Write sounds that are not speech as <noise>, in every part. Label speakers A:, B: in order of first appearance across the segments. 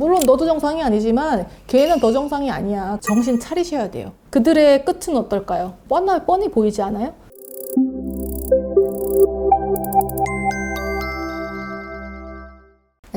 A: 물론 너도 정상이 아니지만 걔는 너 정상이 아니야. 정신 차리셔야 돼요. 그들의 끝은 어떨까요? 뻔하, 뻔히 보이지 않아요?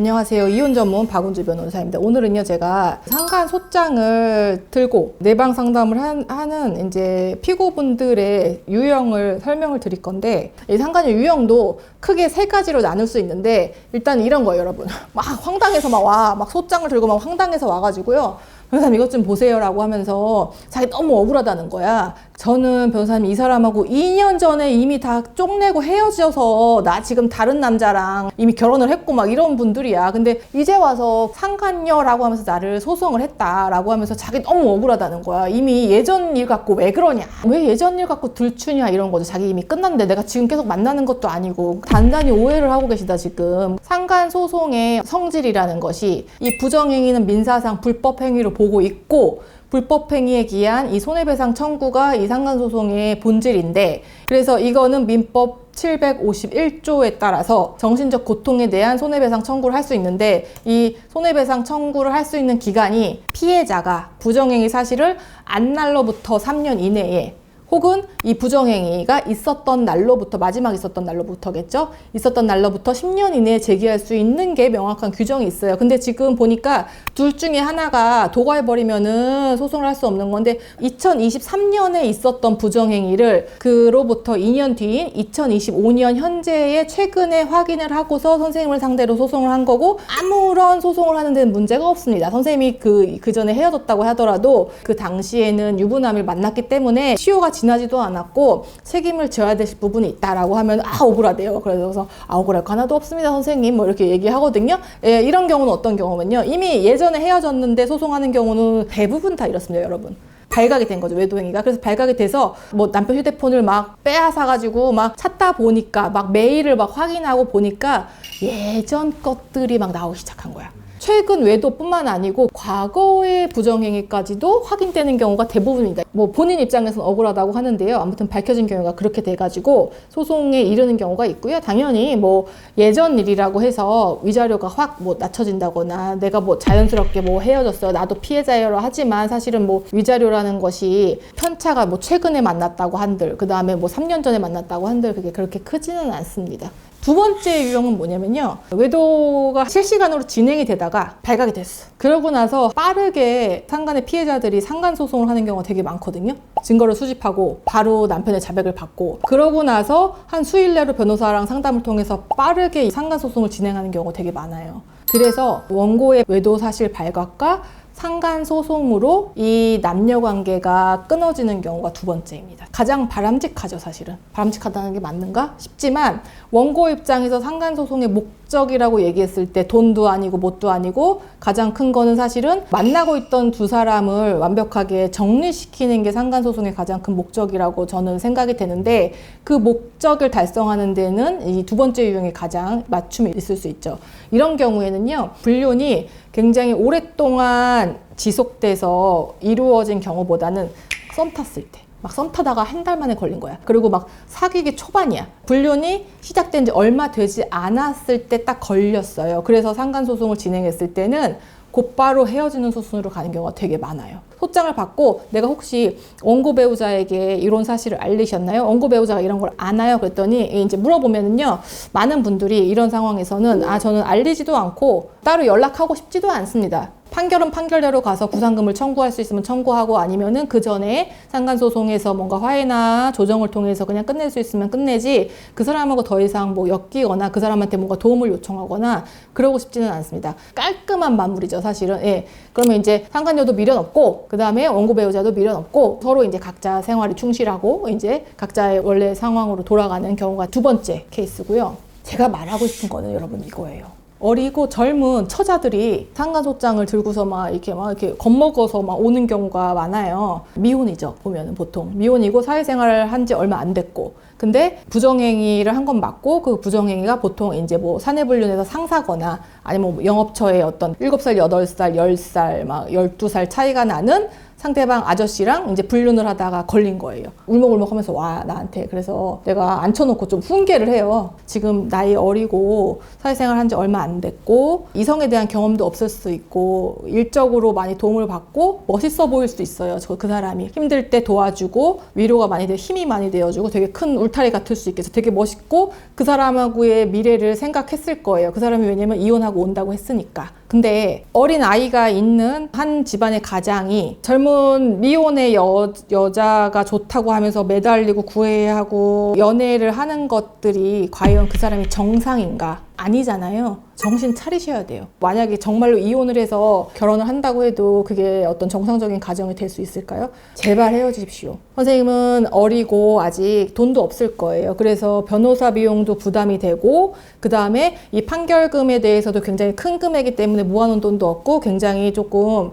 A: 안녕하세요. 이혼 전문 박은주 변호사입니다. 오늘은요, 제가 상간 소장을 들고 내방 상담을 한- 하는 이제 피고분들의 유형을 설명을 드릴 건데, 이 상간의 유형도 크게 세 가지로 나눌 수 있는데, 일단 이런 거예요, 여러분. <laughs> 막 황당해서 막 와, 막 소장을 들고 막 황당해서 와가지고요. 변호사님 이것 좀 보세요라고 하면서 자기 너무 억울하다는 거야. 저는 변호사님 이 사람하고 2년 전에 이미 다 쪽내고 헤어져서 나 지금 다른 남자랑 이미 결혼을 했고 막 이런 분들이야. 근데 이제 와서 상간녀라고 하면서 나를 소송을 했다라고 하면서 자기 너무 억울하다는 거야. 이미 예전 일 갖고 왜 그러냐. 왜 예전 일 갖고 들추냐 이런 거죠. 자기 이미 끝났는데 내가 지금 계속 만나는 것도 아니고 단단히 오해를 하고 계시다 지금. 상간 소송의 성질이라는 것이 이 부정행위는 민사상 불법 행위로 보고 있고 불법행위에 기한 이 손해배상 청구가 이 상간소송의 본질인데 그래서 이거는 민법 751조에 따라서 정신적 고통에 대한 손해배상 청구를 할 수 있는데 이 손해배상 청구를 할 수 있는 기간이 피해자가 부정행위 사실을 안 날로부터 3년 이내에 혹은 이 부정행위가 있었던 날로부터 마지막 있었던 날로부터겠죠. 있었던 날로부터 10년 이내에 제기할 수 있는 게 명확한 규정이 있어요. 근데 지금 보니까 둘 중에 하나가 도과해 버리면은 소송을 할 수 없는 건데 2023년에 있었던 부정행위를 그로부터 2년 뒤인 2025년 현재에 최근에 확인을 하고서 선생님을 상대로 소송을 한 거고 아무런 소송을 하는 데는 문제가 없습니다. 선생님이 그, 그 전에 헤어졌다고 하더라도 그 당시에는 유부남을 만났기 때문에 시효가 지나지도 않았고 책임을 져야 될 부분이 있다라고 하면 아 억울하대요. 그래서 아 억울할 거 하나도 없습니다, 선생님. 뭐 이렇게 얘기하거든요. 예, 이런 경우는 어떤 경우면요. 이미 예전에 헤어졌는데 소송하는 경우는 대부분 다 이렇습니다, 여러분. 발각이 된 거죠 외도행위가 그래서 발각이 돼서 뭐 남편 휴대폰을 막 빼앗아 가지고 막 찾다 보니까 막 메일을 막 확인하고 보니까 예전 것들이 막 나오기 시작한 거야 최근 외도뿐만 아니고 과거의 부정행위까지도 확인되는 경우가 대부분입니다. 뭐 본인 입장에서는 억울하다고 하는데요. 아무튼 밝혀진 경우가 그렇게 돼가지고 소송에 이르는 경우가 있고요. 당연히 뭐 예전 일이라고 해서 위자료가 확 뭐 낮춰진다거나 내가 뭐 자연스럽게 뭐 헤어졌어요. 나도 피해자여라 하지만 사실은 뭐 위자료라는 것이 편차가 뭐 최근에 만났다고 한들 그 다음에 뭐 3년 전에 만났다고 한들 그게 그렇게 크지는 않습니다. 두 번째 유형은 뭐냐면요. 외도가 실시간으로 진행이 되다가 발각이 됐어. 그러고 나서 빠르게 상간의 피해자들이 상간 소송을 하는 경우가 되게 많거든요. 증거를 수집하고 바로 남편의 자백을 받고 그러고 나서 한 수일 내로 변호사랑 상담을 통해서 빠르게 상간 소송을 진행하는 경우가 되게 많아요. 그래서 원고의 외도 사실 발각과 상간 소송으로 이 남녀 관계가 끊어지는 경우가 두 번째입니다. 가장 바람직하죠, 사실은. 바람직하다는 게 맞는가 싶지만 원고 입장에서 상간 소송의 목적이라고 얘기했을 때 돈도 아니고 뭣도 아니고 가장 큰 거는 사실은 만나고 있던 두 사람을 완벽하게 정리시키는 게 상간 소송의 가장 큰 목적이라고 저는 생각이 되는데 그 목적을 달성하는 데는 이 두 번째 유형이 가장 맞춤이 있을 수 있죠. 이런 경우에는요, 불륜이 굉장히 오랫동안 지속돼서 이루어진 경우보다는 썸 탔을 때. 막 썸 타다가 한 달 만에 걸린 거야. 그리고 막 사귀기 초반이야. 불륜이 시작된 지 얼마 되지 않았을 때 딱 걸렸어요. 그래서 상간소송을 진행했을 때는 곧바로 헤어지는 수순으로 가는 경우가 되게 많아요. 소장을 받고 내가 혹시 원고 배우자에게 이런 사실을 알리셨나요? 원고 배우자가 이런 걸 아나요? 그랬더니 이제 물어보면은요, 많은 분들이 이런 상황에서는 아, 저는 알리지도 않고 따로 연락하고 싶지도 않습니다. 판결은 판결대로 가서 구상금을 청구할 수 있으면 청구하고 아니면은 그 전에 상간 소송에서 뭔가 화해나 조정을 통해서 그냥 끝낼 수 있으면 끝내지 그 사람하고 더 이상 뭐 엮이거나 그 사람한테 뭔가 도움을 요청하거나 그러고 싶지는 않습니다. 깔끔한 마무리죠, 사실은. 예. 그러면 이제 상간녀도 미련 없고 그 다음에 원고 배우자도 미련 없고 서로 이제 각자 생활이 충실하고 이제 각자의 원래 상황으로 돌아가는 경우가 두 번째 케이스고요. 제가 말하고 싶은 거는 여러분 이거예요. 어리고 젊은 처자들이 상간소장을 들고서 막 이렇게 막 이렇게 겁먹어서 막 오는 경우가 많아요. 미혼이죠, 보면은 보통. 미혼이고 사회생활을 한 지 얼마 안 됐고. 근데 부정행위를 한 건 맞고 그 부정행위가 보통 이제 뭐 사내불륜에서 상사거나 아니면 뭐 영업처에 어떤 7살, 8살, 10살, 막 12살 차이가 나는 상대방 아저씨랑 이제 불륜을 하다가 걸린 거예요. 울먹울먹 하면서 와, 나한테. 그래서 내가 앉혀놓고 좀 훈계를 해요. 지금 나이 어리고 사회생활 한 지 얼마 안 됐고 이성에 대한 경험도 없을 수 있고 일적으로 많이 도움을 받고 멋있어 보일 수 있어요. 저 그 사람이 힘들 때 도와주고 위로가 많이 돼 힘이 많이 되어주고 되게 큰 울타리 같을 수 있겠어. 되게 멋있고 그 사람하고의 미래를 생각했을 거예요. 그 사람이 왜냐면 이혼하고 온다고 했으니까. 근데 어린 아이가 있는 한 집안의 가장이 젊은 미혼의 여, 여자가 좋다고 하면서 매달리고 구애하고 연애를 하는 것들이 과연 그 사람이 정상인가? 아니잖아요. 정신 차리셔야 돼요. 만약에 정말로 이혼을 해서 결혼을 한다고 해도 그게 어떤 정상적인 가정이 될 수 있을까요? 제발 헤어지십시오. 선생님은 어리고 아직 돈도 없을 거예요. 그래서 변호사 비용도 부담이 되고 그 다음에 이 판결금에 대해서도 굉장히 큰 금액이기 때문에 모아놓은 돈도 없고 굉장히 조금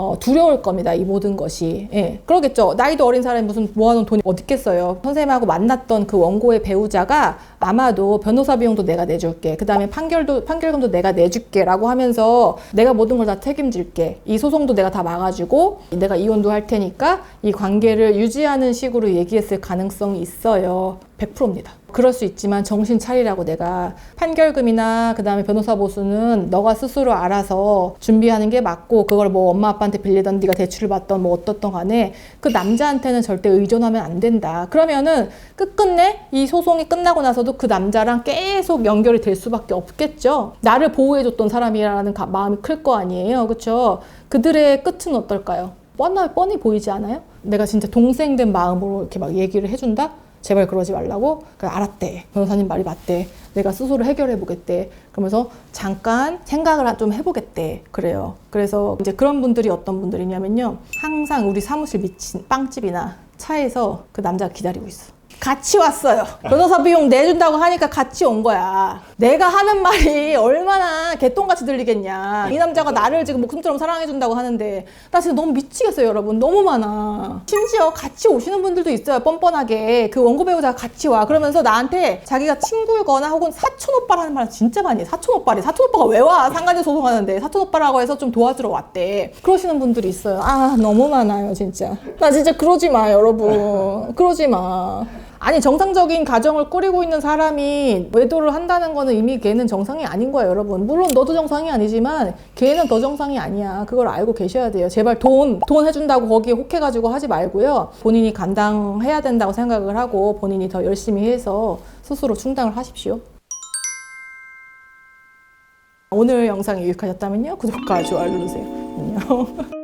A: 어, 두려울 겁니다. 이 모든 것이. 예, 그러겠죠. 나이도 어린 사람이 무슨 모아놓은 돈이 어디 있겠어요. 선생님하고 만났던 그 원고의 배우자가 아마도 변호사 비용도 내가 내줄게. 그 다음에 판결도, 판결금도 내가 내줄게. 라고 하면서 내가 모든 걸 다 책임질게. 이 소송도 내가 다 막아주고 내가 이혼도 할 테니까 이 관계를 유지하는 식으로 얘기했을 가능성이 있어요. 100%입니다. 그럴 수 있지만 정신 차리라고 내가 판결금이나 그 다음에 변호사 보수는 너가 스스로 알아서 준비하는 게 맞고 그걸 뭐 엄마 아빠한테 빌리던 네가 대출을 받던 뭐 어떻던 간에 그 남자한테는 절대 의존하면 안 된다. 그러면은 끝끝내 이 소송이 끝나고 나서도 그 남자랑 계속 연결이 될 수밖에 없겠죠. 나를 보호해 줬던 사람이라는 가- 마음이 클 거 아니에요. 그렇죠? 그들의 끝은 어떨까요? 뻔하, 뻔히 보이지 않아요? 내가 진짜 동생 된 마음으로 이렇게 막 얘기를 해준다? 제발 그러지 말라고? 그래, 알았대. 변호사님 말이 맞대. 내가 스스로 해결해 보겠대. 그러면서 잠깐 생각을 좀 해보겠대. 그래요. 그래서 이제 그런 분들이 어떤 분들이냐면요. 항상 우리 사무실 미친 빵집이나 차에서 그 남자가 기다리고 있어. 같이 왔어요. 변호사 비용 내준다고 하니까 같이 온 거야. 내가 하는 말이 얼마나 개똥같이 들리겠냐. 이 남자가 나를 지금 목숨처럼 사랑해준다고 하는데 나 진짜 너무 미치겠어요, 여러분. 너무 많아. 심지어 같이 오시는 분들도 있어요, 뻔뻔하게. 그 원고 배우자가 같이 와. 그러면서 나한테 자기가 친구거나 혹은 사촌 오빠라는 말을 진짜 많이 해. 사촌 오빠래. 사촌 오빠가 왜 와? 상간녀 소송하는데. 사촌 오빠라고 해서 좀 도와주러 왔대. 그러시는 분들이 있어요. 아, 너무 많아요, 진짜. 나 진짜 그러지 마, 여러분. 그러지 마. 아니 정상적인 가정을 꾸리고 있는 사람이 외도를 한다는 거는 이미 걔는 정상이 아닌 거예요 여러분. 물론 너도 정상이 아니지만 걔는 더 정상이 아니야. 그걸 알고 계셔야 돼요. 제발 돈 돈 해준다고 거기에 혹해가지고 하지 말고요. 본인이 감당해야 된다고 생각을 하고 본인이 더 열심히 해서 스스로 충당을 하십시오. 오늘 영상이 유익하셨다면요. 구독과 좋아요 누르세요. 안녕 <laughs>